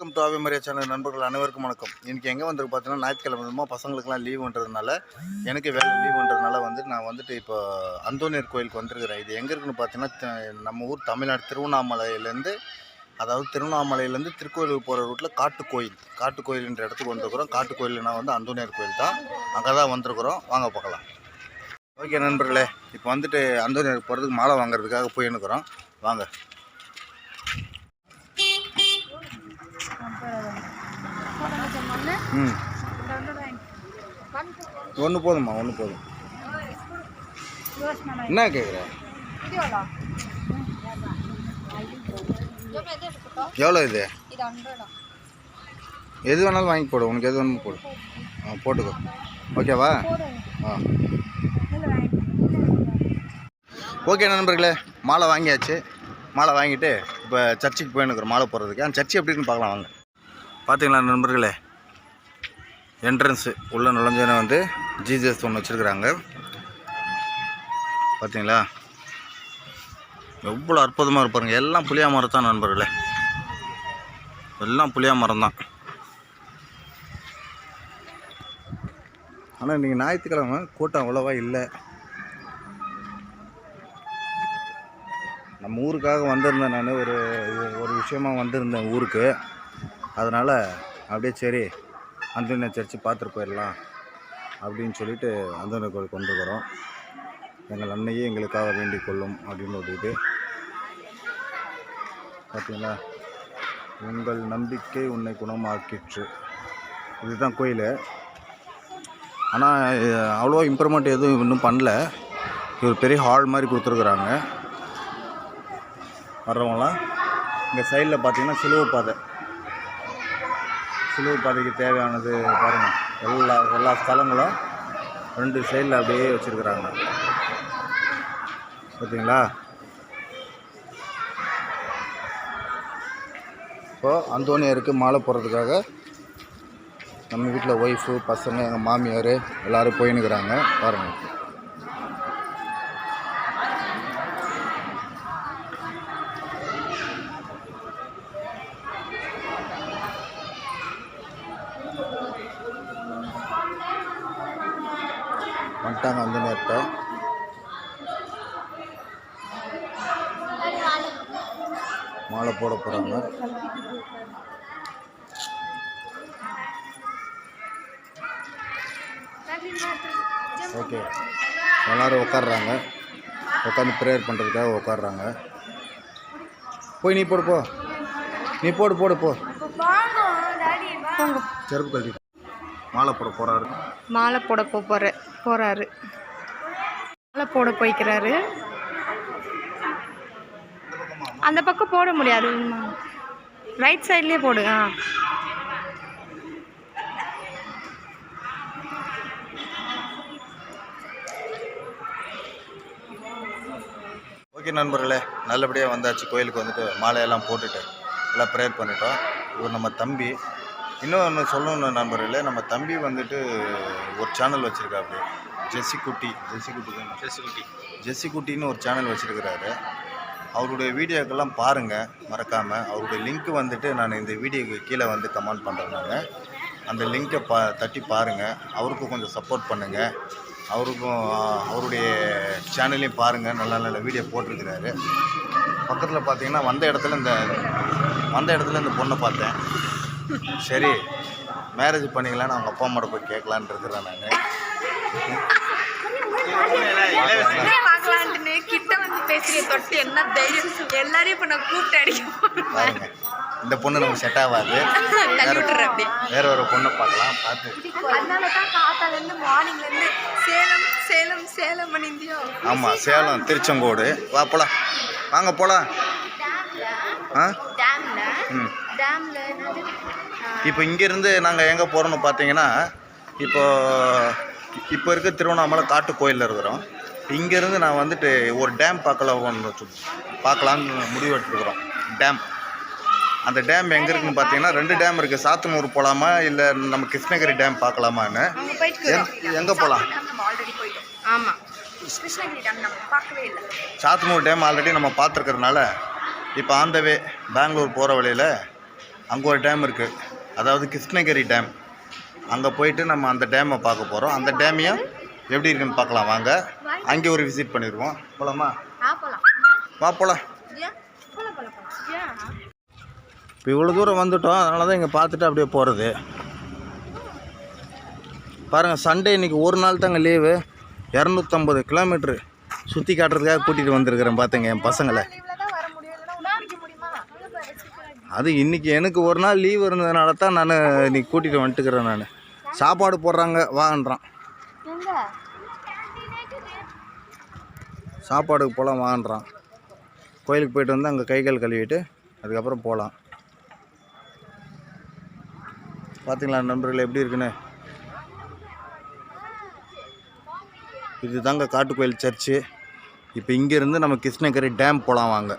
வணக்கம் to Maria channel நண்பர்கள் அனைவருக்கும் வணக்கம். இன்றைக்கி எங்கே வந்திருக்கு பார்த்தீங்கன்னா ஞாயிற்றுக்கிழமை பசங்களுக்குலாம் லீவுன்றதுனால எனக்கு வேலை லீவுன்றதுனால வந்து நான் வந்துட்டு இப்போ அந்தோனியர் கோயிலுக்கு வந்திருக்கிறேன். இது எங்கே இருக்குன்னு பார்த்தீங்கன்னா நம்ம ஊர் தமிழ்நாடு திருவண்ணாமலையிலேருந்து அதாவது திருவண்ணாமலையிலேருந்து திருக்கோயிலுக்கு போகிற ரூட்டில் காட்டுக்கோயில். காட்டுக்கோயில்ன்ற இடத்துக்கு வந்திருக்கிறோம். காட்டுக்கோயில்னா வந்து அந்தோனியர் கோயில் தான். அங்கே தான் வந்திருக்கிறோம். வாங்க பார்க்கலாம். ஓகே நண்பர்களே இப்போ வந்துட்டு அந்தோனியர் போகிறதுக்கு மாலை வாங்குறதுக்காக போயின்னுக்குறோம் வாங்க. ம். ஒன்று போதும்மா ஒன்று போதும். என்ன கேட்குற எவ்வளோ இது? எது வேணாலும் வாங்கி போடு உனக்கு எது வேணுமோ போடு. ஆ போட்டுக்கோ. ஓகேவா? ஆ. ஓகே நண்பர்களே மாலை வாங்கியாச்சு. மாலை வாங்கிட்டு இப்போ சர்ச்சுக்கு போயின்னுக்குறோம் மாலை போடுறதுக்கு. அந்த சர்ச்சு எப்படி இருக்குன்னு பார்க்கலாம் வாங்க. பார்த்தீங்களா நண்பர்களே? என்ட்ரன்ஸு உள்ளே நுழைஞ்சோன்னே வந்து ஜிஜிஎஸ் ஒன்று வச்சுருக்குறாங்க. பார்த்தீங்களா எவ்வளோ அற்புதமாக இருப்பாருங்க எல்லாம் புளியா மரம் தான் நண்பர்களே. எல்லாம் புளியா மரம் தான். ஆனால் இன்றைக்கி ஞாயிற்றுக்கிழமை கூட்டம் அவ்வளோவா இல்லை. நம்ம ஊருக்காக வந்திருந்தேன் நான். ஒரு ஒரு விஷயமாக வந்திருந்தேன் ஊருக்கு. அதனால் அப்படியே சரி. அந்தோனியா சர்ச்சு பார்த்துட்டு போயிடலாம் அப்படின்னு சொல்லிட்டு அந்தோனியா கோயில் கொண்டு வரோம் எங்கள் அன்னையே எங்களுக்காக வேண்டிக் கொள்ளும் அப்படின்னு ஒரு இது. பார்த்தீங்களா உங்கள் நம்பிக்கை உன்னை குணமாக்கிற்று. இதுதான் கோயில். ஆனால் அவ்வளோ இம்ப்ரூவ்மெண்ட் எதுவும் இன்னும் பண்ணல. இது ஒரு பெரிய ஹால் மாதிரி கொடுத்துருக்குறாங்க. வர்றவங்களாம். இங்கே சைடில் பார்த்தீங்கன்னா சிலுவை பாதை. சிலுவை பாதைக்கு தேவையானது பாருங்கள் எல்லா எல்லா ஸ்தலங்களும் ரெண்டு சைடில் அப்படியே வச்சுருக்குறாங்க. பார்த்தீங்களா இப்போது அந்தோனியருக்கு மாலை போடுறதுக்காக நம்ம வீட்டில் ஒய்ஃபு பசங்க எங்கள் மாமியார் எல்லோரும் போயின்னுக்கிறாங்க. பாருங்கள் வந்துட்டாங்க அந்தோனியர்கிட்ட மாலை போட போகிறாங்க ஓகே. எல்லோரும் உட்காடுறாங்க உட்காந்து ப்ரேயர் பண்ணுறதுக்காக உட்காடுறாங்க போய் நீ போடு போ. நீ போடு போடு போ. செருப்பு கழட்டி மாலை போட போகிறாரு மாலை போட போகிற போகிறாரு மாலை போட போய்க்கிறாரு. அந்த பக்கம் போட முடியாது. ரைட் சைட்லேயே போடு ஆ ஓகே நண்பர்களே நல்லபடியாக வந்தாச்சு. கோயிலுக்கு வந்துட்டு மாலையெல்லாம் போட்டுட்டு எல்லாம் ப்ரேயர் பண்ணிட்டோம். இவர் நம்ம தம்பி. இன்னொன்று சொல்லணும் நண்பர்களே நம்ம தம்பி வந்துட்டு ஒரு சேனல் வச்சுருக்காரு ஜெஸ்ஸி குட்டி ஜெஸ்ஸி குட்டி ஜெஸ்ஸி குட்டி ஜெஸ்ஸி குட்டின்னு ஒரு சேனல் வச்சுருக்கிறாரு. அவருடைய வீடியோக்கெல்லாம் பாருங்கள் மறக்காமல் அவருடைய லிங்க் வந்துட்டு நான் இந்த வீடியோக்கு கீழே வந்து கமெண்ட் பண்ணுறேன் அந்த லிங்க்கை பா தட்டி பாருங்கள் அவருக்கும் கொஞ்சம் சப்போர்ட் பண்ணுங்கள் அவருக்கும் அவருடைய சேனலையும் பாருங்கள் நல்ல நல்ல வீடியோ போட்டிருக்கிறாரு. பக்கத்தில் பார்த்தீங்கன்னா வந்த இடத்துல இந்த வந்த இடத்துல இந்த பொண்ணை பார்த்தேன். சரி மேரேஜ் பண்ணிக்கலான்னு அவங்க அப்பா அம்மாட்ட போய் கேட்கலான்னு இருக்கிறேன் நான். கிட்ட வந்து பேசுகிற தொட்டு என்ன தைரியம்? எல்லாரையும் இப்போ நான் கூப்பிட்டு அடிக்க இந்த பொண்ணு நமக்கு செட் ஆகாது. தள்ளி விட்டுறேன் அப்படியே. வேற ஒரு பொண்ணை பார்க்கலாம் பார்த்து. அதனால தான் காத்தாலேருந்து மார்னிங்லேருந்து சேலம் சேலம் சேலம் பண்ணிந்தியோ ஆமாம் சேலம் திருச்செங்கோடு. வா போலாம். வாங்க போலாம். ஆ? டேம்ல என்னது? இப்போ இங்கேருந்து நாங்கள் எங்கே போகிறோம்னு பார்த்தீங்கன்னா இப்போ இப்போ இருக்க திருவண்ணாமலை காட்டு கோயிலில் இருக்கிறோம். இங்கேருந்து நான் வந்துட்டு ஒரு டேம் பார்க்கலாம் பார்க்கலான்னு முடிவு எடுத்துருக்குறோம் டேம் அந்த டேம் எங்கே இருக்குன்னு பார்த்தீங்கன்னா ரெண்டு டேம் இருக்குது சாத்தனூர் போகலாமா இல்லை நம்ம கிருஷ்ணகிரி டேம் பார்க்கலாமான்னு. எங்கே போகலாம் ஆமாம் சாத்தனூர் டேம் ஆல்ரெடி நம்ம பார்த்துருக்கறனால இப்போ ஆன் த வே பெங்களூர் போகிற வழியில் அங்கே ஒரு டேம் இருக்குது அதாவது கிருஷ்ணகிரி டேம் அங்கே போயிட்டு நம்ம அந்த டேமை பார்க்க போகிறோம் அந்த டேமையும் எப்படி இருக்குன்னு பார்க்கலாம். வாங்க. அங்கே ஒரு விசிட் பண்ணிடுவோம். போலாம்? வா ஏன் இப்போ இவ்வளோ தூரம் வந்துட்டோம். அதனால தான் இங்கே பார்த்துட்டு அப்படியே போகிறது பாருங்கள் சண்டே இன்னைக்கு ஒரு நாள் தாங்க லீவு இரநூத்தம்பது கிலோமீட்ரு சுற்றி காட்டுறதுக்காக கூட்டிகிட்டு வந்திருக்கிறேன். பார்த்துங்க என் பசங்களை. அது இன்னைக்கு எனக்கு ஒரு நாள் லீவ் இருந்ததுனால தான் நான் இன்னைக்கு கூட்டிகிட்டு வந்துட்டுக்கிறேன் நான். சாப்பாடு போடுறாங்க வாங்கன்றான். எங்க? சாப்பாடுக்கு போகலாம் வாங்கன்றான். கோயிலுக்கு போயிட்டு வந்து அங்கே கை கால் கழுவிட்டு அதுக்கப்புறம் போகலாம் பார்த்தீங்களா நண்பர்கள் எப்படி இருக்குன்னு? இது தாங்க காட்டுக்கோயில் சர்ச்சு. இப்போ இங்கேருந்து நம்ம கிருஷ்ணகிரி டேம் போகலாம் வாங்க.